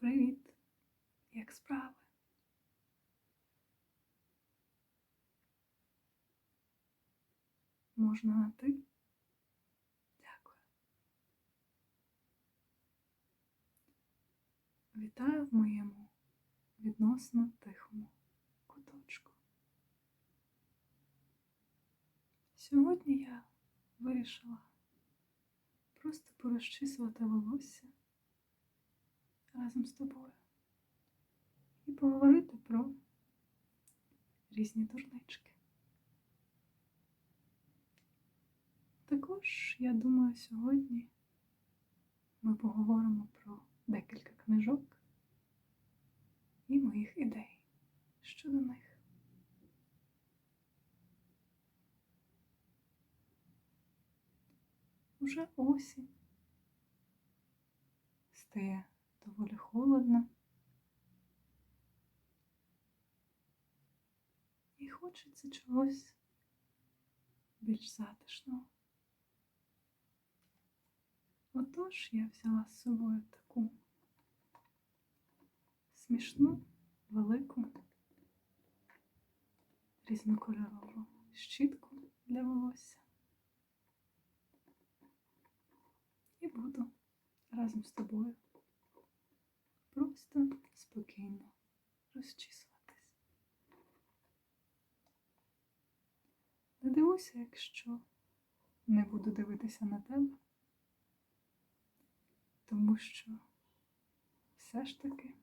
Привіт! Як справи? Можна на ти? Дякую. Вітаю в моєму відносно тихому куточку. Сьогодні я вирішила просто порозчісувати волосся разом з тобою і поговорити про різні дурнички. Також, я думаю, сьогодні ми поговоримо про декілька книжок і моїх ідей щодо них. Уже осінь стає доволі холодно. І хочеться чогось більш затишного. Отож я взяла з собою таку смішну, велику, різнокольорову щітку для волосся. І буду разом з тобою просто спокійно розчісуватись. Не дивуйся, якщо не буду дивитися на тебе, тому що все ж таки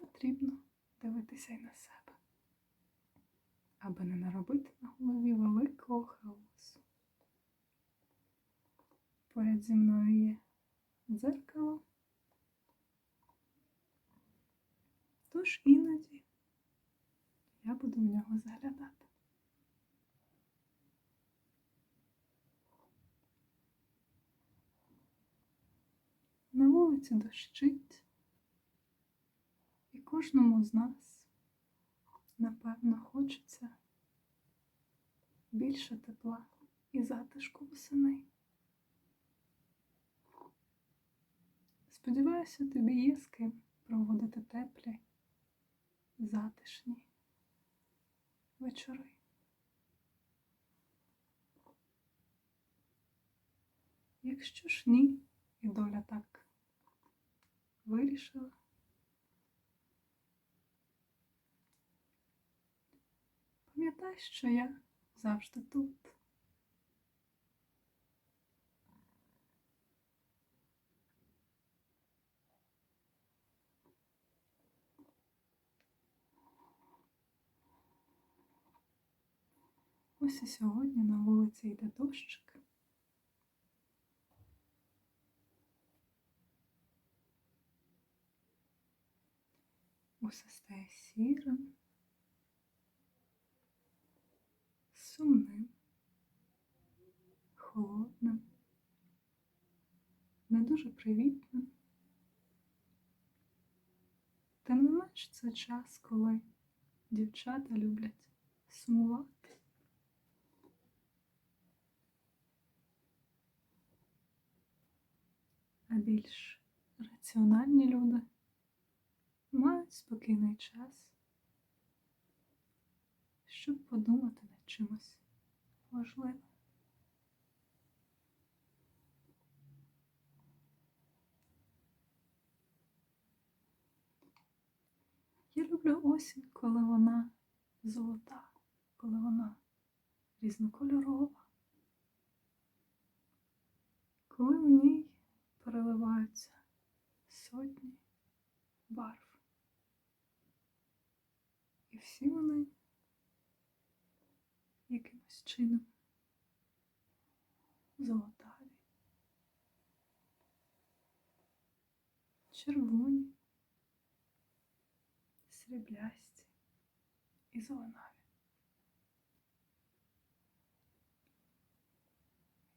потрібно дивитися й на себе, аби не наробити на голові великого хаосу. Поряд зі мною є дзеркало. Тож іноді я буду в нього заглядати. На вулиці дощить, і кожному з нас, напевно, хочеться більше тепла і затишку восени. Сподіваюся, тобі є з ким проводити теплі, затишні вечори. Якщо ж ні, і доля так вирішила, пам'ятай, що я завжди тут. Ось і сьогодні на вулиці йде дощик. Усе стає сірим, сумним, холодним, не дуже привітним. Тим не менш це час, коли дівчата люблять сумувати. А більш раціональні люди мають спокійний час, щоб подумати над чимось важливим. Я люблю осінь, коли вона золота, коли вона різнокольорова, коли в ній переливаються сотні барв. І всі вони якимось чином золотаві, червоні, сріблясті і зеленаві.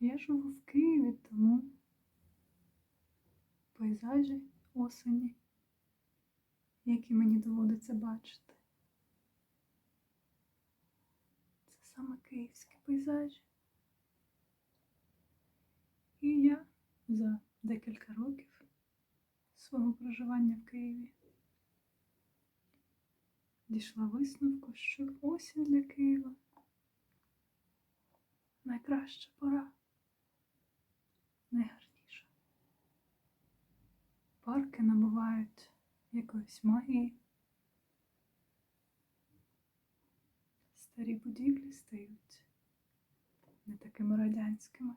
Я живу в Києві, тому пейзажі осені, які мені доводиться бачити. Це саме київські пейзажі. І я за декілька років свого проживання в Києві. Дійшла висновку, що осінь для Києва найкраща пора, найгарніша. Парки набувають якоїсь магії. Старі будівлі стають не такими радянськими,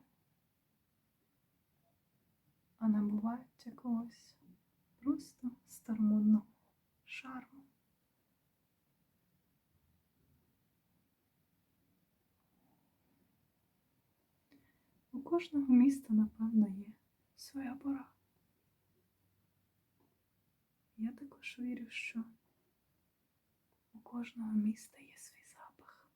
а набувають якогось просто старомодного шарму. У кожного міста, напевно, є своя пора. Я також вірю, що у кожного міста є свій запах.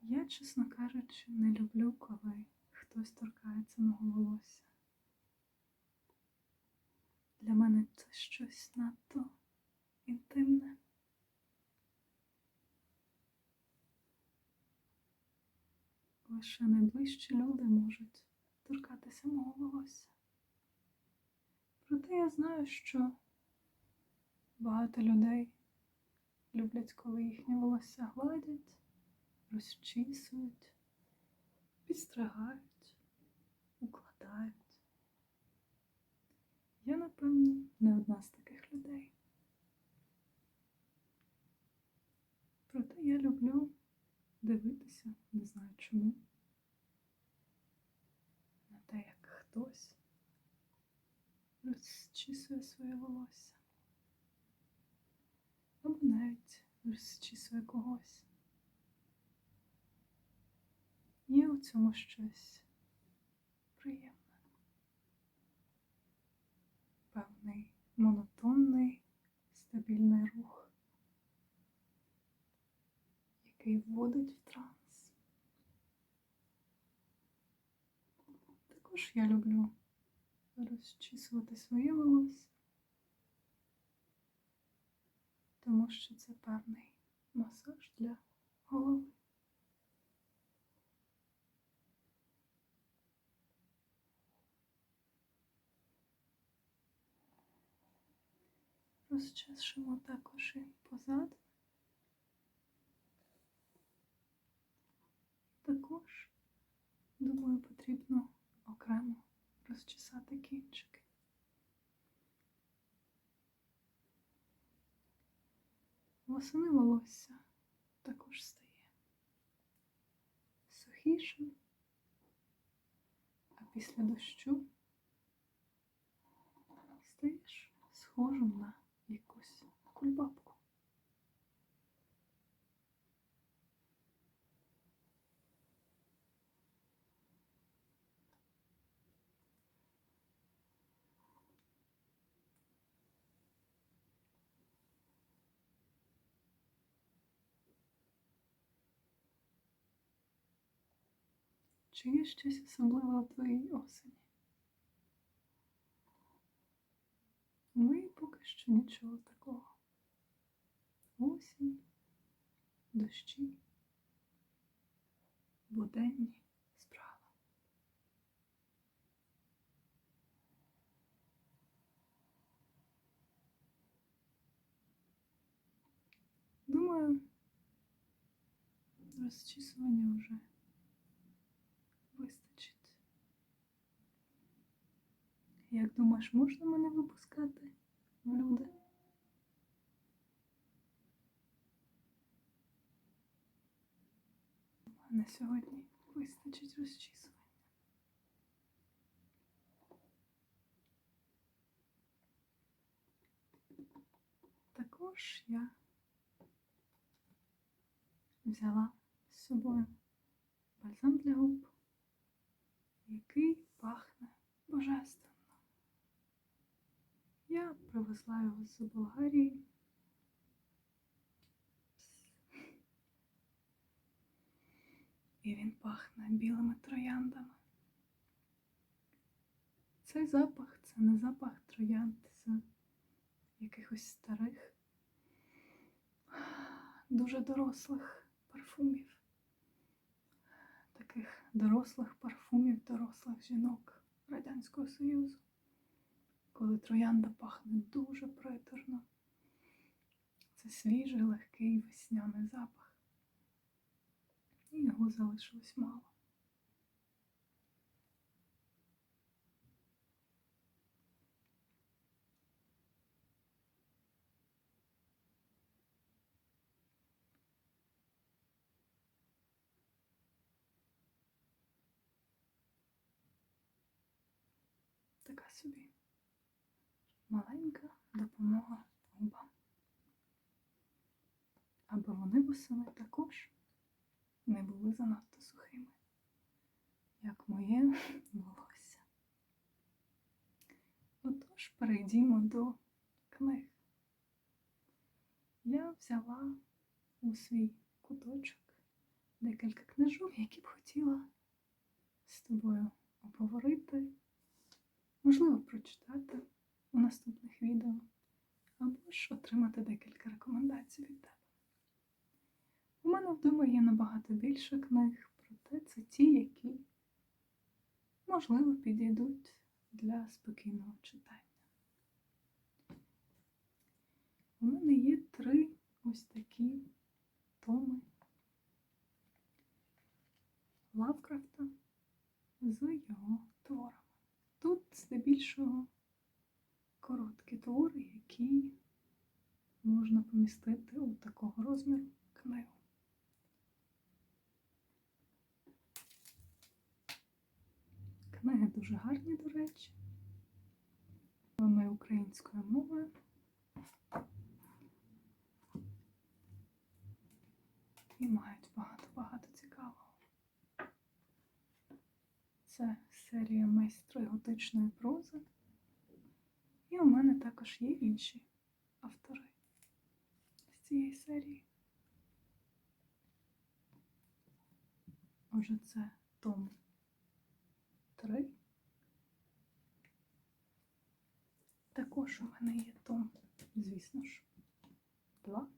Я, чесно кажучи, не люблю, коли хтось торкається мого волосся. Для мене це щось надто інтимне. Лише найближчі люди можуть торкатися мого волосся. Проте я знаю, що багато людей люблять, коли їхнє волосся гладять, розчісують, підстригають, укладають. Я, напевно, не одна з таких людей. Проте я люблю дивитися, не знаю чому, на те, як хтось розчісує своє волосся. Або навіть розчісує когось. Є у цьому щось приємне. Певний монотонний, стабільний рух, який вводить в транс. Також я люблю розчісувати своє волосся, тому що це певний масаж для голови. Розчешемо також і позаду. Також, думаю, потрібно окремо розчесати кінчики. Восени волосся також стає сухішим, а після дощу стаєш схожим на якусь кульбабку. Чи є щось особливе у твоїй осені? Ну і поки що нічого такого. Осінь, дощі, буденні справи. Думаю, розчісування вже вистачить. Як думаєш, можна мене випускати люди? На сьогодні вистачить розчісування. Також я взяла з собою бальзам для губ, який пахне божественно. Я привезла його з Болгарії. І він пахне білими трояндами. Цей запах це не запах троянд, це якихось старих, дуже дорослих парфумів. Таких дорослих парфумів дорослих жінок Радянського Союзу, коли троянда пахне дуже приторно. Це свіжий, легкий весняний запах. Його залишилось мало. Така собі маленька допомога губам. Аби вони восени також не були занадто сухими, як моє волосся. Отож, перейдімо до книг. Я взяла у свій куточок декілька книжок, які б хотіла з тобою обговорити, можливо, прочитати у наступних відео, або ж отримати декілька рекомендацій від тебе. У мене вдома є набагато більше книг, проте це ті, які, можливо, підійдуть для спокійного читання. У мене є три ось такі томи Лавкрафта з його творами. Тут здебільшого короткі твори, які можна помістити у такого розміру книгу. Книги дуже гарні, до речі. Вони українською мовою. І мають багато-багато цікавого. Це серія майстри готичної прози. І у мене також є інші автори з цієї серії. Отже, це Том 3. Також у мене є Том, звісно ж, 2.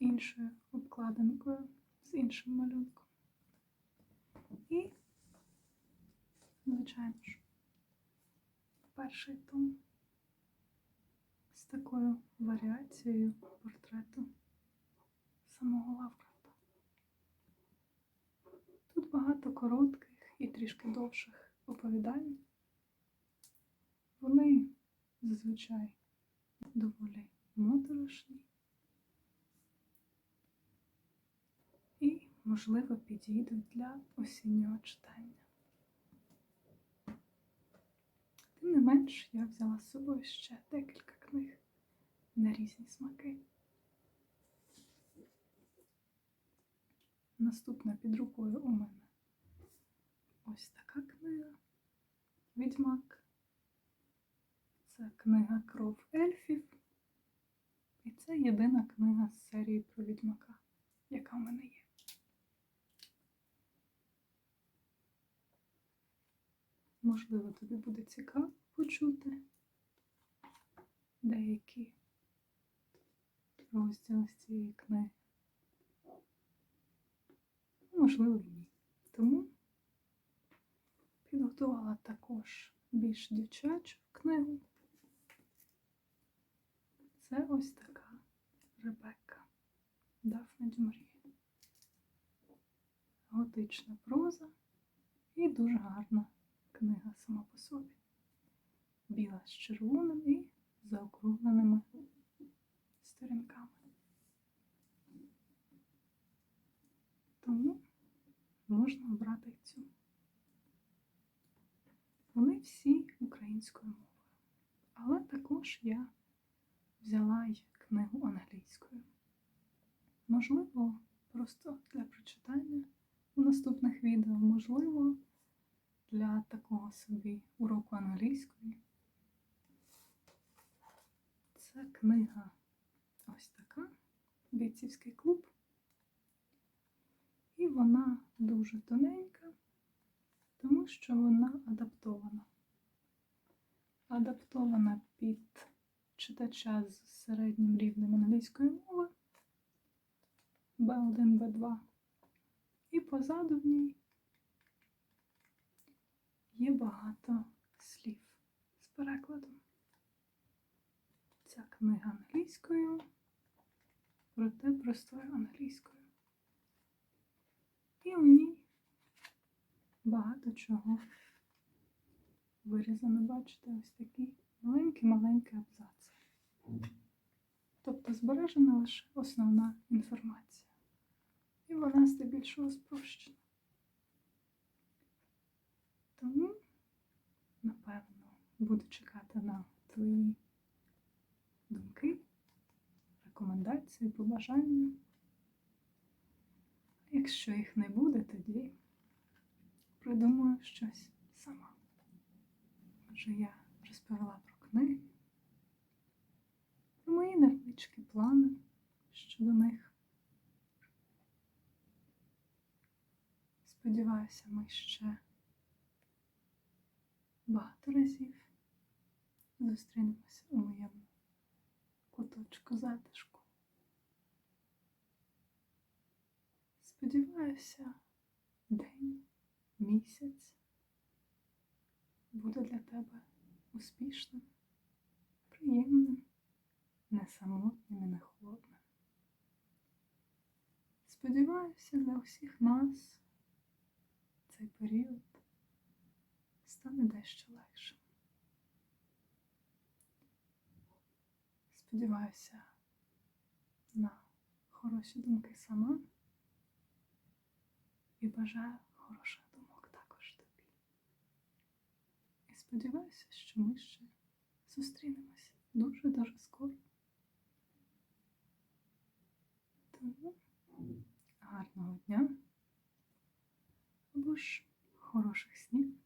Іншою обкладинкою, з іншим малюнком. І, звичайно ж, перший том з такою варіацією портрету самого Лавкрафта. Тут багато коротких і трішки довших оповідань. Вони зазвичай доволі моторошні і, можливо, підійдуть для осіннього читання. Тим не менш, я взяла з собою ще декілька книг на різні смаки. Наступна під рукою у мене ось така книга Відьмак. Це книга Кров ельфів. І це єдина книга з серії про відьмака, яка в мене є. Можливо, тобі буде цікаво почути деякі розділи з цієї книги. Можливо, ні. Тому підготувала також більш дівчачу книгу. Це ось така Ребекка Дафна Дюмрі. Готична проза і дуже гарна книга сама по собі. Біла з червоним і заокругленими сторінками. Тому можна обрати цю. Вони всі українською мовою. Але також я взяла й книгу англійською. Можливо, просто для прочитання у наступних відео, можливо, для такого собі уроку англійської. Це книга ось така. Бійцівський клуб. І вона дуже тоненька, тому що вона адаптована. Адаптована під читача з середнім рівнем англійської мови B1, B2. І позаду в ній є багато слів з перекладом. Ця книга англійською, проте простою англійською. І у ній багато чого вирізано, бачите, ось такі маленькі-маленькі абзаци. Тобто збережена лише основна інформація. І вона здебільшого спрощена. Тому, напевно, буду чекати на твої думки, рекомендації, побажання. Якщо їх не буде, тоді придумаю щось сама. Може, я розповіла про книги, про мої невеличкі плани щодо них. Сподіваюся, ми ще багато разів зустрінемося у моєму куточку затишку. Сподіваюся, день, місяць буде для тебе успішним, приємним, не самотнім і не холодним. Сподіваюся, для усіх нас цей період стане дещо легшим. Сподіваюся на хороші думки сама і бажаю хороших думок також тобі. І сподіваюся, що ми ще зустрінемося дуже-дуже скоро. Тому гарного дня або ж хороших снів